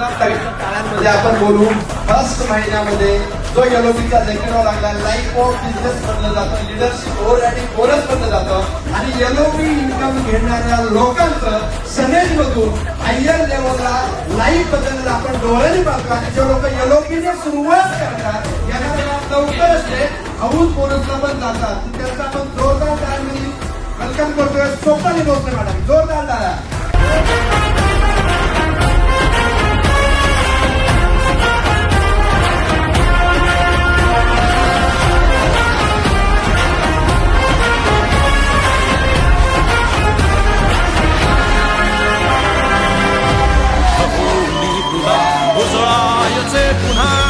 काळांमध्ये आपण बोलू फर्स्ट महिन्यामध्ये जो एलओपीचा लेखनावर लागला लाईफ ऑफ बिझनेस म्हणलं जातं लिडरशिप ओर आणि कोरस म्हणलं जातं. आणि एलओपी इन्कम घेणाऱ्या लोकांचं सनेज मधून हायर लेवलला लाईफबद्दल आपण डोळ्याने पाहतो. आणि जे लोक एलओपीने सुरुवात करतात यांना लवकरच ते हाऊस बोनसला पण जातात. त्यांचा आपण जोरदार टाळ्यांनी वेलकम करतोय सोपानी भोसले मॅडम. जोरदार टाळ्या 했구나.